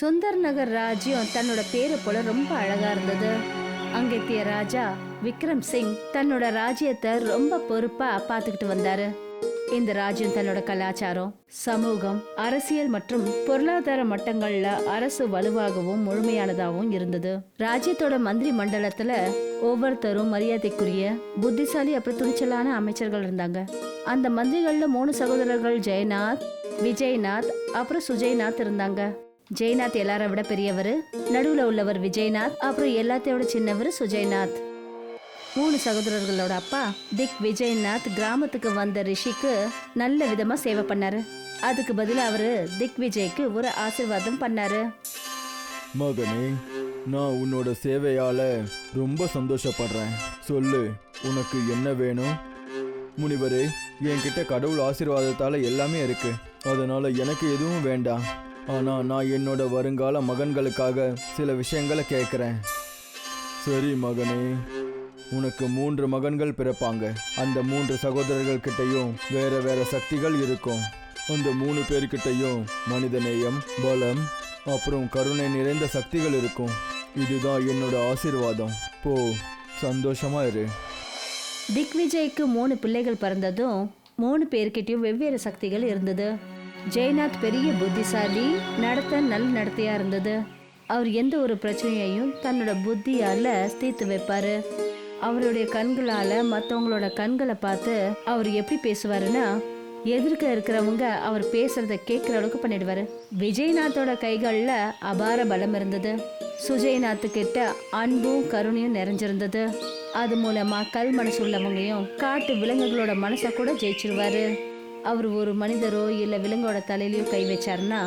சுந்தர் நகர் ராஜ்யம் தன்னோட பேரை போல ரொம்ப அழகா இருந்தது. அங்கத்திய ராஜா விக்ரம் சிங் தன்னோட ராஜ்யத்தை ரொம்ப பொறுப்பா பார்த்துக்கிட்டு வந்தாரு. இந்த ராஜ்யம் தன்னோட கலாச்சாரம் சமூகம் அரசியல் மற்றும் பொருளாதார மட்டங்கள்ல அரசு வலுவாகவும் முழுமையானதாகவும் இருந்தது. ராஜ்யத்தோட மந்திரி மண்டலத்துல ஒவ்வொருத்தரும் மரியாதைக்குரிய புத்திசாலி அப்புறம் துணிச்சலான அமைச்சர்கள் இருந்தாங்க. அந்த மந்திரிகள்ல மூணு சகோதரர்கள் ஜெயநாத் விஜய்நாத் அப்புறம் சுஜய்நாத் இருந்தாங்க. ஜெயநாத் எல்லார விட பெரியவர் நடுவுல உள்ளவர் விஜய்நாத் அப்புறம் எல்லாத்தையோட சின்னவர் சுஜய்நாத். மூணு சகோதரர்களோட அப்பா திக் விஜய்நாத் கிராமத்துக்கு வந்த ரிஷிக்கு நல்ல விதமா சேவை பண்ணாரு. அதுக்கு பதிலா அவரு திக் விஜய்க்கு ஒரு ஆசீர்வாதம் பண்ணாரு. மகனே நான் உன்னோட சேவையால ரொம்ப சந்தோஷப்படுறேன். சொல்லு உனக்கு என்ன வேணும்? முனிவரே என்கிட்ட கடவுள் ஆசீர்வாதத்தால எல்லாமே இருக்கு. அதனால எனக்கு எதுவும் வேண்டாம். ஆனா நான் என்னோட வருங்கால மகன்களுக்காக சில விஷயங்களை கேட்குறேன் சரி மகனே உனக்கு மூன்று மகன்கள் பிறப்பாங்க. அந்த மூன்று சகோதரர்கள் கிட்டயும் வேற வேற சக்திகள் இருக்கும். அந்த மூணு பேர்கிட்டயும் மனிதநேயம் பலம் அப்புறம் கருணை நிறைந்த சக்திகள் இருக்கும். இதுதான் என்னோட ஆசீர்வாதம். போ சந்தோஷமா இரு. திக்விஜய்க்கு மூணு பிள்ளைகள் பிறந்ததும் மூணு பேர்கிட்டயும் வெவ்வேறு சக்திகள் இருந்தது. ஜெயநாத் பெரிய புத்திசாலி நடத்த நல்ல நடத்தையா இருந்தது. அவர் எந்த ஒரு பிரச்சனையையும் தன்னோட புத்தியால தீர்த்து வைப்பாரு. அவருடைய கண்களால மற்றவங்களோட கண்களை பார்த்து அவர் எப்படி பேசுவாருன்னா எதிர்க்க இருக்கிறவங்க அவர் பேசுறத கேட்குற அளவுக்கு பண்ணிடுவாரு. விஜய்நாத்தோட கைகள்ல அபார பலம் இருந்தது. சுஜய்நாத்து கிட்ட அன்பும் கருணையும் நிறைஞ்சிருந்தது. அது மூலமா கல் மனசு உள்ளவங்களையும் காட்டு விலங்குகளோட மனசை கூட ஜெயிச்சிருவாரு. அவர் ஒரு மனிதரோ இல்ல விலங்கோட தலையிலயோ கை வச்சாருன்னா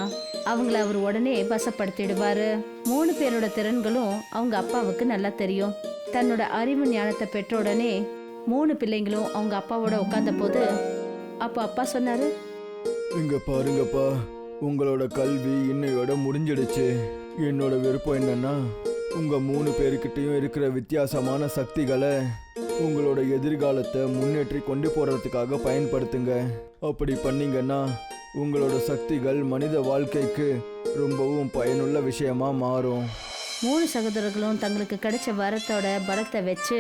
அவங்கள அவர் உடனே வசப்படுத்திடுவாரு. மூணு பேரோட திறன்களும் அவங்க அப்பாவுக்கு நல்லா தெரியும். தன்னோட அறிவு ஞானத்தை பெற்ற உடனே மூணு பிள்ளைங்களும் அவங்க அப்பாவோட உட்கார்ந்த போது அப்போ அப்பா சொன்னாரு? இங்க பாருங்கப்பா உங்களோட கல்வி இன்னையோட முடிஞ்சிடுச்சு. என்னோட விருப்பம் என்னன்னா உங்க மூணு பேருக்கிட்டையும் இருக்கிற வித்தியாசமான சக்திகளை உங்களோட எதிர்காலத்தை முன்னேற்றி கொண்டு போறதுக்காக பயன்படுத்துங்க. அப்படி பண்ணீங்கன்னா உங்களோட சக்திகள் மனித வாழ்க்கைக்கு ரொம்பவும் பயனுள்ள விஷயமா மாறும். மூணு சகோதரர்களும் தங்களுக்கு கிடைச்ச வரத்தோட பலத்தை வச்சு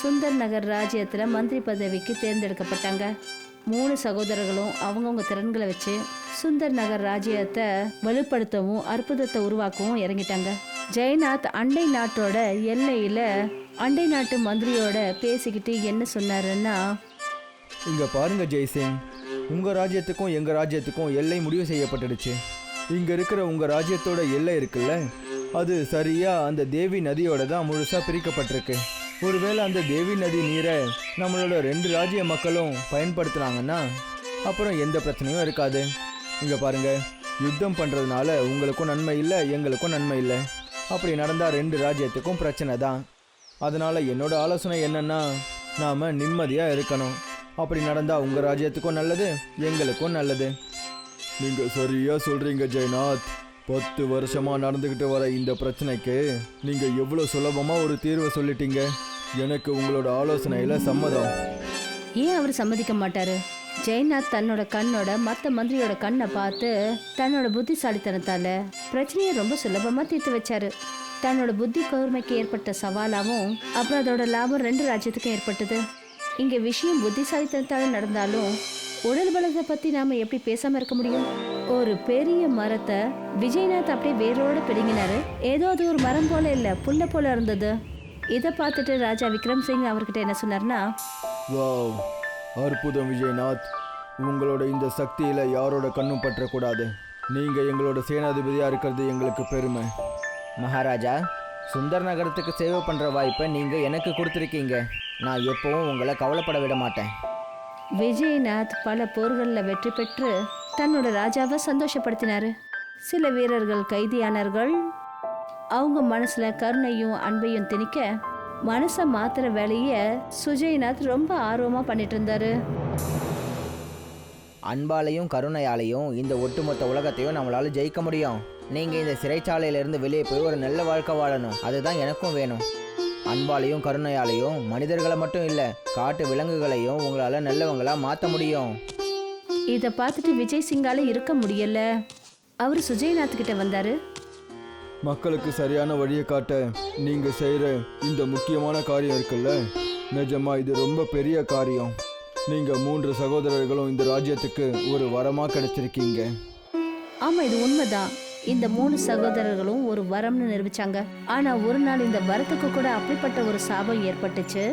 சுந்தர் நகர் ராஜ்யத்துல மந்திரி பதவிக்கு தேர்ந்தெடுக்கப்பட்டாங்க. மூணு சகோதரர்களும் அவங்கவுங்க திறன்களை வச்சு சுந்தர் நகர் ராஜ்யத்தை வலுப்படுத்தவும் அற்புதத்தை உருவாக்கவும் இறங்கிட்டாங்க. ஜெயநாத் அண்டை நாட்டோட எல்லையில் அண்டை நாட்டு மந்திரியோட பேசிக்கிட்டு என்ன சொன்னாருன்னா இங்க பாருங்க ஜெய்சிங் உங்க ராஜ்யத்துக்கும் எங்க ராஜ்யத்துக்கும் எல்லை முடிவு செய்யப்பட்டுடுச்சு. இங்க இருக்கிற உங்க ராஜ்யத்தோட எல்லை இருக்குல்ல அது சரியா அந்த தேவி நதியோட தான் முழுசா பிரிக்கப்பட்டிருக்கு. ஒருவேளை அந்த தேவி நதி நீரை நம்மளோட ரெண்டு ராஜ்ய மக்களும் பயன்படுத்துனாங்கன்னா அப்புறம் எந்த பிரச்சனையும் இருக்காது. இங்க பாருங்க யுத்தம் பண்றதுனால உங்களுக்கும் நன்மை இல்லை எங்களுக்கும் நன்மை இல்லை. அப்படி நடந்தா ரெண்டு ராஜ்யத்துக்கும் பிரச்சனை தான் அதனால என்னோட ஆலோசனை என்னன்னா நாம நிம்மதியா இருக்கணும். அப்படி நடந்தா உங்க ராஜ்யத்துக்கும் நல்லது எங்களுக்கும் நல்லது. நீங்க சரியா சொல்றீங்க ஜெயநாத். பத்து வருஷமா நடந்துகிட்டு வர இந்த பிரச்சனைக்கு நீங்க எவ்வளவு சுலபமா ஒரு தீர்வை சொல்லிட்டீங்க. எனக்கு உங்களோட ஆலோசனையில சம்மதம். ஏன் அவர் சம்மதிக்க மாட்டாரு? ஜெயநாத் தன்னோட கண்ணோட மற்ற மந்திரியோட கண்ணை பார்த்து தன்னோட புத்திசாலித்தனத்தால பிரச்சனையை ரொம்ப சுலபமா தீர்த்து வச்சாரு. தன்னோட புத்தி கூர்மைக்கு ஏற்பட்ட சவாலாகவும் அப்புறம் அதோட லாபம் ரெண்டு ராஜ்யத்துக்கும் ஏற்பட்டது. இங்கே விஷயம் புத்திசாலித்தனத்தால நடந்தாலும் உடல் பலத்தை பற்றி நாம் எப்படி பேசாம இருக்க முடியும்? ஒரு பெரிய மரத்தை விஜயநாத் அப்படியே வேரோட பிடுங்கினாரு. ஏதோ அது ஒரு மரம் போல இல்லை புல்ல போல இருந்தது. இதை பார்த்துட்டு ராஜா விக்ரம் சிங் அவர்கிட்ட என்ன சொன்னார்னா அற்புதம் விஜயநாத். உங்களோட இந்த சக்தியில யாரோட கண்ணும் பற்றக்கூடாது. நீங்க எங்களோட சேனாதிபதியா இருக்கிறது எங்களுக்கு பெருமை. மகாராஜா சுந்தர் நகரத்துக்கு சேவை பண்ணுற வாய்ப்பை நீங்கள் எனக்கு கொடுத்துருக்கீங்க. நான் எப்பவும் உங்களை கவலைப்பட விட மாட்டேன். விஜயநாத் பல போர்களில் வெற்றி பெற்று தன்னோட ராஜாவை சந்தோஷப்படுத்தினாரு. சில வீரர்கள் கைதியானார்கள் அவங்க மனசுல கருணையும் அன்பையும் திணிக்க மனசை மாத்துற வேலைய சுஜய்நாத் ரொம்ப ஆர்வமா பண்ணிட்டு இருந்தாரு அன்பாலையும் கருணையாலையும் இந்த ஒட்டுமொத்த உலகத்தையும் நம்மளால ஜெயிக்க முடியும். நீங்கள் இந்த சிறைச்சாலையிலேருந்து வெளியே போய் ஒரு நல்ல வாழ்க்கை வாழணும். அதுதான் எனக்கும் வேணும். அன்பாலையும் கருணையாலையும் மனிதர்களை மட்டும் இல்லை காட்டு விலங்குகளையும் உங்களால் நல்லவங்களா மாற்ற முடியும். இதை பார்த்துட்டு விஜய் சிங்கால இருக்க முடியல. அவர் சுஜய்நாத் கிட்ட வந்தாரு. மக்களுக்கு சரியான வழியை காட்ட நீங்க செய்யற இந்த முக்கியமான காரியம் இருக்குல்ல? நிஜமா இது ரொம்ப பெரிய காரியம். நீங்க மூன்று சகோதரர்களும் இந்த ராஜ்யத்துக்கு ஒரு வரமா கிடைச்சிருக்கீங்க. ஆமா இது உண்மைதான். இந்த மூணு சகோதரர்களும் ஒரு வரம்னு நிரூபிச்சாங்க. ஆனா ஒரு நாள் இந்த வரத்துக்கு கூட அப்படிப்பட்ட ஒரு சாபம் ஏற்பட்டுச்சு.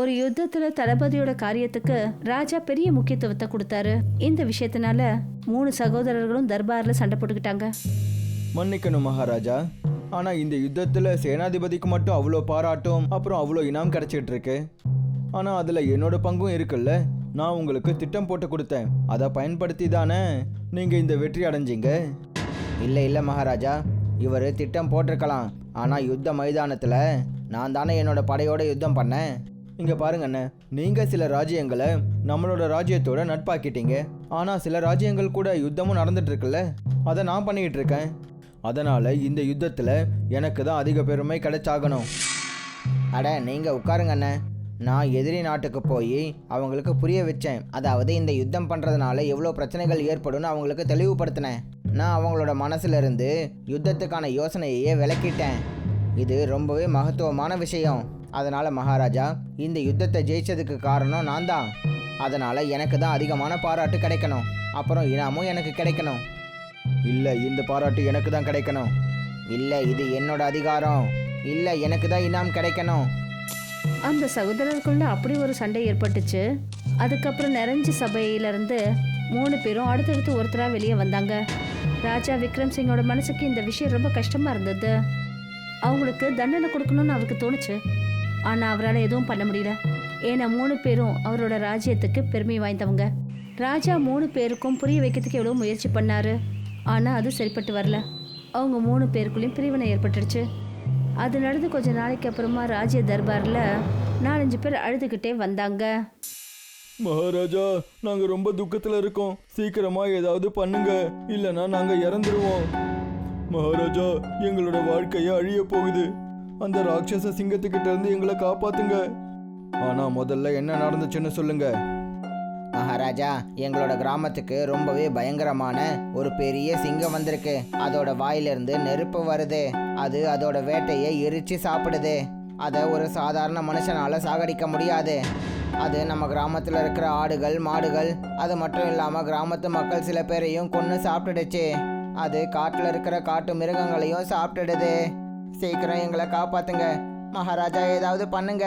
ஒரு யுத்தத்துல தளபதியோட காரியத்துக்கு ராஜா பெரிய முக்கியத்துவத்தை கொடுத்தாரு. இந்த விஷயத்தினால மூணு சகோதரர்களும் தர்பார்ல சண்டை போட்டுக்கிட்டாங்க. மன்னிக்கணும் மகாராஜா. ஆனா இந்த யுத்தத்துல சேனாதிபதிக்கு மட்டும் அவ்வளோ பாராட்டும் அப்புறம் அவ்வளோ இனாம் கிடைச்சிட்டு இருக்கு. ஆனா அதுல என்னோட பங்கும் இருக்குல்ல. நான் உங்களுக்கு திட்டம் போட்டு கொடுத்தேன். அதை பயன்படுத்தி தானே நீங்க இந்த வெற்றி அடைஞ்சீங்க? இல்லை இல்லை மகாராஜா. இவர் திட்டம் போட்டிருக்கலாம். ஆனால் யுத்த மைதானத்தில் நான் தானே என்னோட படையோட யுத்தம் பண்ணேன். இங்க பாருங்க அண்ணே. நீங்க சில ராஜ்யங்களை நம்மளோட ராஜ்யத்தோட நட்பாக்கிட்டீங்க. ஆனா சில ராஜ்யங்கள் கூட யுத்தமும் நடந்துட்டு இருக்குல்ல. அதை நான் பண்ணிக்கிட்டு இருக்கேன். அதனால் இந்த யுத்தத்தில் எனக்கு தான் அதிக பெருமை கிடைச்சாகணும். அட நீங்கள் உட்காருங்கண்ணே நான் எதிரி நாட்டுக்கு போய் அவங்களுக்கு புரிய வச்சேன். அதாவது இந்த யுத்தம் பண்ணுறதுனால எவ்வளோ பிரச்சனைகள் ஏற்படும்னு அவங்களுக்கு தெளிவுபடுத்தினேன். நான் அவங்களோட மனசுலேருந்து யுத்தத்துக்கான யோசனையே விளக்கிட்டேன். இது ரொம்பவே மகத்துவமான விஷயம். அதனால் மகாராஜா இந்த யுத்தத்தை ஜெயிச்சதுக்கு காரணம் நான் தான் அதனால் எனக்கு தான் அதிகமான பாராட்டு கிடைக்கணும். அப்புறம் இனாமும் எனக்கு கிடைக்கணும். இல்லை இந்த பாராட்டு எனக்கு தான் கிடைக்கணும். இல்லை இது என்னோட அதிகாரம். இல்லை எனக்கு தான் இனாம் கிடைக்கணும். அந்த சகோதரருக்குள்ள அப்படி ஒரு சண்டை ஏற்பட்டுச்சு. அதுக்கப்புறம் நிறைஞ்ச சபையிலிருந்து மூணு பேரும் அடுத்தடுத்து ஒருத்தராக வெளியே வந்தாங்க. ராஜா விக்ரம் சிங்கோட மனசுக்கு இந்த விஷயம் ரொம்ப கஷ்டமாக இருந்தது. அவங்களுக்கு தண்டனை கொடுக்கணும்னு அவருக்கு தோணுச்சு. ஆனால் அவரால் எதுவும் பண்ண முடியல. ஏன்னா மூணு பேரும் அவரோட ராஜ்யத்துக்கு பெருமை வாய்ந்தவங்க. ராஜா மூணு பேருக்கும் புரிய வைக்கிறதுக்கு எவ்வளோ முயற்சி பண்ணாரு. ஆனால் அது சரிப்பட்டு வரல. அவங்க மூணு பேருக்குள்ளேயும் பிரிவினை ஏற்பட்டுடுச்சு. அது நடந்து கொஞ்ச நாளைக்கு அப்புறமா ராஜ்ய தர்பாரில் நாலஞ்சு பேர் அழுதுகிட்டே வந்தாங்க. மகாராஜா நாங்க ரொம்ப துக்கத்துல இருக்கோம். சீக்கிரமா ஏதாவது பண்ணுங்க. இல்லனா நாங்க இறந்துருவோம். மகாராஜா எங்களோட வாழ்க்கைய அழிய போகுது. அந்த ராட்சச சிங்கத்துக்கிட்ட இருந்து எங்களை காப்பாத்துங்க. ஆனா முதல்ல என்ன நடந்துச்சுன்னு சொல்லுங்க. மகாராஜா எங்களோட கிராமத்துக்கு ரொம்பவே பயங்கரமான ஒரு பெரிய சிங்கம் வந்திருக்கு. அதோட வாயிலிருந்து நெருப்பு வருது. அது அதோட வேட்டையை எரிச்சு சாப்பிடுது. அதை ஒரு சாதாரண மனுஷனால சாகடிக்க முடியாது. அது நம்ம கிராமத்தில் இருக்கிற ஆடுகள் மாடுகள் அது மட்டும் இல்லாமல் கிராமத்து மக்கள் சில பேரையும் கொன்று சாப்பிட்டுடுச்சு. அது காட்டில் இருக்கிற காட்டு மிருகங்களையும் சாப்பிட்டுடுது. சீக்கிரம் எங்களை காப்பாத்துங்க. மகாராஜா ஏதாவது பண்ணுங்க.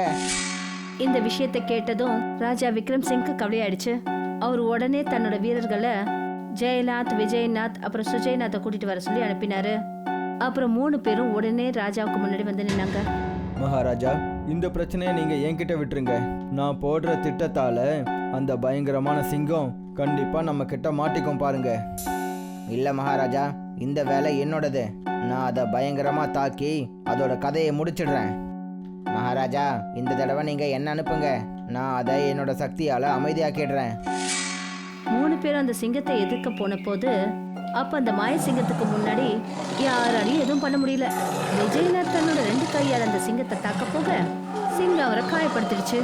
இந்த விஷயத்தை கேட்டதும் ராஜா விக்ரம் சிங்க்கு கவலையாயிடுச்சு. அவர் உடனே தன்னோட வீரர்களை ஜெயநாத் விஜயநாத் அப்புறம் சுஜயநாத்தை கூட்டிட்டு வர சொல்லி அனுப்பினாரு. அப்புறம் மூணு பேரும் உடனே ராஜாவுக்கு முன்னாடி வந்து நின்னாங்க. மகாராஜா இந்த பிரச்சனையை நீங்க என்கிட்ட விட்டுருங்க. நான் போடுற திட்டத்தால அந்த பயங்கரமான சிங்கம் கண்டிப்பா நம்ம கிட்ட மாட்டிக்கும் பாருங்க. இல்லை மகாராஜா இந்த வேலை என்னோடது. நான் அதை பயங்கரமாக தாக்கி அதோட கதையை முடிச்சிடுறேன். மகாராஜா இந்த தடவை நீங்கள் என்ன அனுப்புங்க? நான் அதை என்னோட சக்தியால் அமைதியாக்கிடுறேன். மூணு பேரும் அந்த சிங்கத்தை எதிர்க்க போன போது அப்ப அந்த மாய சிங்கத்துக்கு முன்னாடி யாராலையும் எதுவும் பண்ண முடியல. விஜயனர் தன்னோட ரெண்டு கையால் அந்த சிங்கத்தை தாக்க போக சிங்கம் அவரை காயப்படுத்திடுச்சு.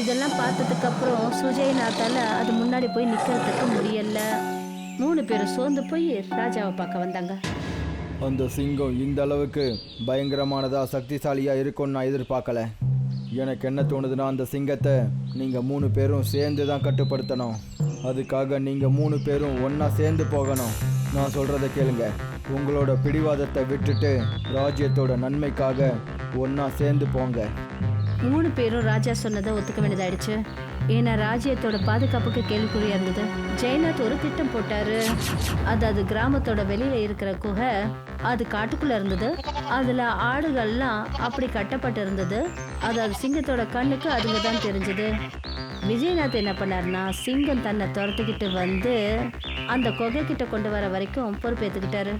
இதெல்லாம் பார்த்ததுக்கு அப்புறம் சுஜயநாத்தால அது முன்னாடி போய் நிக்கிறதுக்கு முடியல. மூணு பேரும் சோர்ந்து போய் ராஜாவை பார்க்க வந்தாங்க. அந்த சிங்கம் இந்த அளவுக்கு பயங்கரமானதா சக்திசாலியா இருக்கும்னு நான் எதிர்பார்க்கல. எனக்கு என்ன தோணுதுன்னா அந்த சிங்கத்தை நீங்க மூணு பேரும் சேர்ந்து தான் கட்டுப்படுத்தணும். அதுக்காக நீங்க மூணு பேரும் ஒன்றா சேர்ந்து போகணும். நான் சொல்கிறத கேளுங்க. உங்களோட பிடிவாதத்தை விட்டுட்டு ராஜ்யத்தோட நன்மைக்காக ஒன்றா சேர்ந்து போங்க. மூணு பேரும் ராஜா சொன்னதை ஒத்துக்க வேண்டியதாயிடுச்சு. ஏன்னா ராஜ்யத்தோட பாதுகாப்புக்கு கேள்விக்குறியா இருந்தது. ஜெயநாத் ஒரு திட்டம் போட்டாரு. அதாவது கிராமத்தோட வெளியில இருக்கிற குகை. அது காட்டுக்குள்ள இருந்தது. அதுல ஆடுகள்லாம் அப்படி கட்டப்பட்டு இருந்தது. அதாவது சிங்கத்தோட கண்ணுக்கு அதுங்க தான் தெரிஞ்சது. விஜயநாத் என்ன பண்ணாருன்னா சிங்கம் தன்னை துரத்துக்கிட்டு வந்து அந்த குகை கிட்ட கொண்டு வர வரைக்கும் பொறுப்பேற்றுக்கிட்டாரு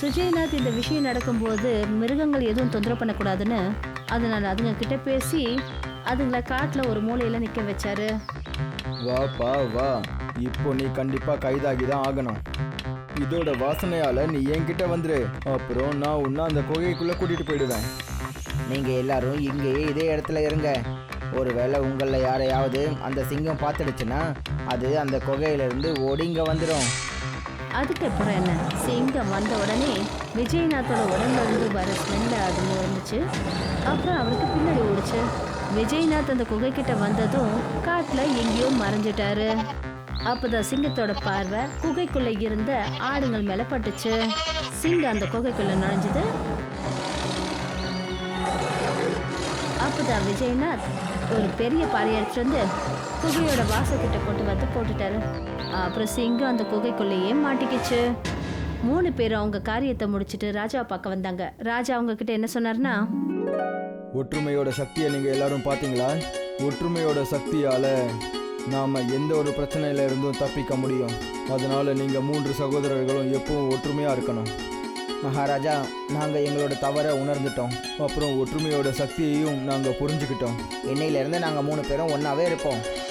சுஜய்நாத் இந்த விஷயம் நடக்கும்போது மிருகங்கள் எதுவும் தொந்தரவு பண்ணக்கூடாதுன்னு அதனால அதுங்க கிட்ட பேசி அதுங்களை காட்டில் ஒரு மூலையில நிற்க வச்சாரு. வாப்பா வா. இப்போ நீ கண்டிப்பா கைதாகி தான் ஆகணும். இதோட வாசனையால நீ என்கிட்ட வந்துரு. அப்புறம் நான் உன்னை அந்த குகைக்குள்ள கூட்டிட்டு போயிடுவேன். நீங்கள் எல்லாரும் இங்கேயே இதே இடத்துல இருங்க. ஒருவேளை உங்களில் யாரையாவது அந்த சிங்கம் பார்த்துடுச்சுன்னா அது அந்த குகையிலிருந்து ஓடி இங்கே வந்துடும் அதுக்கப்புறம் என்ன? சிங்கம் வந்த உடனே விஜயநாத்தோட உடம்புல இருந்து வர ஸ்மெல்ல அது இருந்துச்சு அப்புறம் அவருக்கு பின்னாடி ஓடிச்சு. விஜய்நாத் அந்த குகைக்கிட்ட வந்ததும் காட்டுல எங்கேயோ மறைஞ்சிட்டாரு. அப்பதான் சிங்கத்தோட பார்வை குகைக்குள்ள இருந்த ஆடுங்கள் மேல பட்டுச்சு. சிங்கம் அந்த குகைக்குள்ள நுழைஞ்சது. அப்பதான் விஜய்நாத் ஒரு பெரிய பாறையை எடுத்துட்டு வந்து குகையோட வாசக்கிட்ட கொண்டு வந்து போட்டுட்டாரு. அப்புறம் சிங்கம் அந்த குகைக்குள்ளேயே மாட்டிக்கிச்சு. மூணு பேரும் அவங்க காரியத்தை முடிச்சிட்டு ராஜா பார்க்க வந்தாங்க. ராஜா அவங்க கிட்ட என்ன சொன்னார்னா ஒற்றுமையோட சக்தியை நீங்கள் எல்லாரும் பார்த்தீங்களா? ஒற்றுமையோட சக்தியால் நாம் எந்த ஒரு பிரச்சனையில இருந்தும் தப்பிக்க முடியும். அதனால் நீங்கள் மூன்று சகோதரர்களும் எப்பவும் ஒற்றுமையாக இருக்கணும். மகாராஜா நாங்கள் எங்களோட தவறை உணர்ந்துட்டோம். அப்புறம் ஒற்றுமையோட சக்தியையும் நாங்கள் புரிஞ்சுக்கிட்டோம். இன்னையிலேருந்து நாங்கள் மூணு பேரும் ஒன்றாவே இருப்போம்.